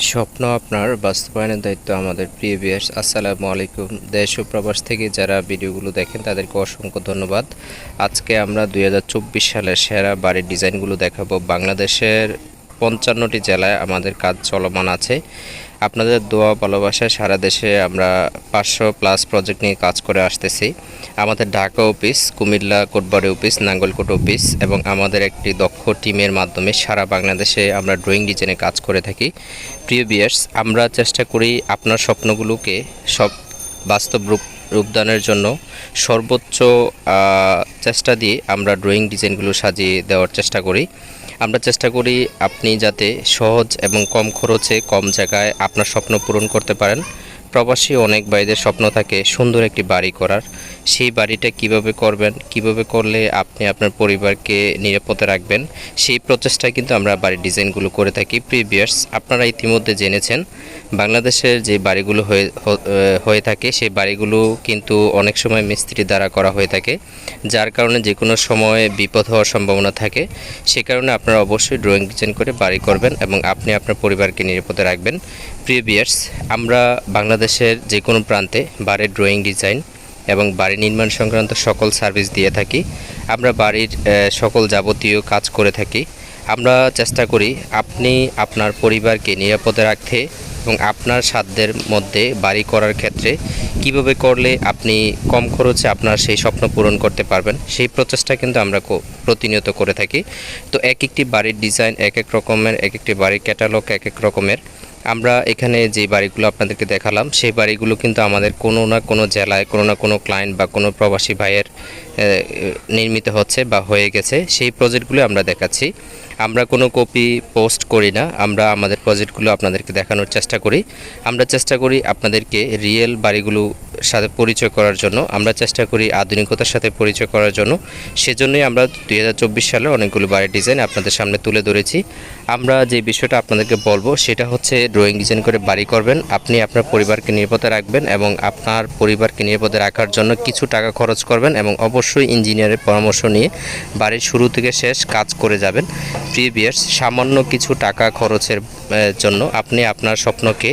স্বপ্ন আপনার, বাস্তবায়নের দায়িত্ব আমাদের প্রিয় বিয়াস আসসালামু আলাইকুম। দেশ ও প্রবাস থেকে যারা ভিডিওগুলো দেখেন, তাদেরকে অসংখ্য ধন্যবাদ। আজকে আমরা দুই সালের সেরা বাড়ির ডিজাইনগুলো দেখাবো। বাংলাদেশের পঞ্চান্নটি জেলায় আমাদের কাজ চলমান আছে। আপনাদের দোয়া ভালোবাসায় সারা দেশে আমরা পাঁচশো প্লাস প্রজেক্ট নিয়ে কাজ করে আসতেছি। আমাদের Dhaka office Comilla Kotbari office Nangalkot office এবং আমাদের একটি দক্ষ টিমের মাধ্যমে সারা বাংলাদেশে আমরা ড্রয়িং ডিজাইনে কাজ করে থাকি। প্রিয় বিয়ার্স আমরা চেষ্টা করি আপনার স্বপ্নগুলোকে সব বাস্তব রূপ, রূপদানের জন্য সর্বোচ্চ চেষ্টা দিয়ে আমরা ড্রয়িং ডিজাইনগুলো সাজিয়ে দেওয়ার চেষ্টা করি। আমরা চেষ্টা করি আপনি যাতে সহজ এবং কম খরচে কম জায়গায় আপনার স্বপ্ন পূরণ করতে পারেন। প্রবাসী অনেক ভাইদের স্বপ্ন থাকে সুন্দর একটি বাড়ি করার। সেই বাড়িটা কীভাবে করবেন, কীভাবে করলে আপনি আপনার পরিবারকে নিরাপদে রাখবেন, সেই প্রচেষ্টায় কিন্তু আমরা বাড়ির ডিজাইনগুলো করে থাকি। প্রিভিয়ার্স আপনারা ইতিমধ্যে জেনেছেন, বাংলাদেশের যে বাড়িগুলো হয়ে হয়ে থাকে, সেই বাড়িগুলো কিন্তু অনেক সময় মিস্ত্রি দ্বারা করা হয়ে থাকে, যার কারণে যে কোনো সময় বিপদ হওয়ার সম্ভাবনা থাকে। সে কারণে আপনারা অবশ্যই ড্রয়িং ডিজাইন করে বাড়ি করবেন এবং আপনি আপনার পরিবারকে নিরাপদে রাখবেন। প্রিয় আমরা আমরা বাংলাদেশের যে কোনো প্রান্তে বাড়ির ড্রয়িং ডিজাইন এবং বাড়ি নির্মাণ সংক্রান্ত সকল সার্ভিস দিয়ে থাকি। আমরা বাড়ির সকল যাবতীয় কাজ করে থাকি। আমরা চেষ্টা করি আপনি আপনার পরিবারকে নিরাপদে রাখতে এবং আপনার সাধ্যের মধ্যে বাড়ি করার ক্ষেত্রে কীভাবে করলে আপনি কম খরচে আপনার সেই স্বপ্ন পূরণ করতে পারবেন, সেই প্রচেষ্টা কিন্তু আমরা প্রতিনিয়ত করে থাকি। তো এক একটি বাড়ির ডিজাইন এক এক রকমের, এক একটি বাড়ির ক্যাটালগ এক এক রকমের। আমরা এখানে যে বাড়িগুলো আপনাদেরকে দেখালাম, সেই বাড়িগুলো কিন্তু আমাদের কোনো না কোনো জেলায়, কোনো না কোনো ক্লায়েন্ট বা কোনো প্রবাসী ভাইয়ের নির্মিত হচ্ছে বা হয়ে গেছে। সেই প্রজেক্টগুলো আমরা দেখাচ্ছি। আমরা কোনো কপি পোস্ট করি না। আমরা আমাদের প্রজেক্টগুলো আপনাদেরকে দেখানোর চেষ্টা করি। আমরা চেষ্টা করি আপনাদেরকে রিয়েল বাড়িগুলো সাথে পরিচয় করার জন্য, আমরা চেষ্টা করি আধুনিকতার সাথে পরিচয় করার জন্য। সেজন্যই আমরা দুই হাজার চব্বিশ সালে অনেকগুলো বাড়ির ডিজাইন আপনাদের সামনে তুলে ধরেছি। আমরা যে বিষয়টা আপনাদেরকে বলব, সেটা হচ্ছে ড্রয়িং ডিজাইন করে বাড়ি করবেন, আপনি আপনার পরিবারকে নিরাপদে রাখবেন এবং আপনার পরিবারকে নিরাপদে রাখার জন্য কিছু টাকা খরচ করবেন এবং অবশ্যই ইঞ্জিনিয়ারের পরামর্শ নিয়ে বাড়ির শুরু থেকে শেষ কাজ করে যাবেন। প্রিভিয়াস সামান্য কিছু টাকা খরচের জন্য আপনি আপনার স্বপ্নকে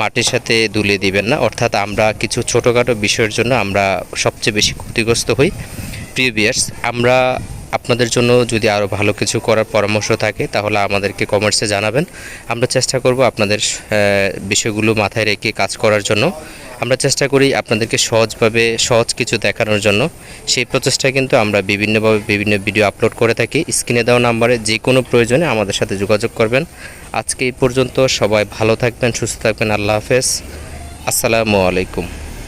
মাটির সাথে দুলিয়ে দিবেন না। অর্থাৎ আমরা কিছু ছোটোখাটো বিষয়ের জন্য আমরা সবচেয়ে বেশি ক্ষতিগ্রস্ত হই। প্রিয় বিয়ার্স আমরা আপনাদের জন্য যদি আরও ভালো কিছু করার পরামর্শ থাকে, তাহলে আমাদেরকে কমেন্টসে জানাবেন। আমরা চেষ্টা করব আপনাদের বিষয়গুলো মাথায় রেখে কাজ করার জন্য। আমরা চেষ্টা করি আপনাদেরকে সহজভাবে সহজ কিছু দেখানোর জন্য। সেই প্রচেষ্টা কিন্তু আমরা বিভিন্নভাবে বিভিন্ন ভিডিও আপলোড করে থাকি। স্ক্রিনে দেওয়া নাম্বারে যে কোনো প্রয়োজনে আমাদের সাথে যোগাযোগ করবেন। আজকে এই পর্যন্ত সবাই ভালো থাকবেন, সুস্থ থাকবেন। আল্লাহ হাফেজ। আসসালামু আলাইকুম।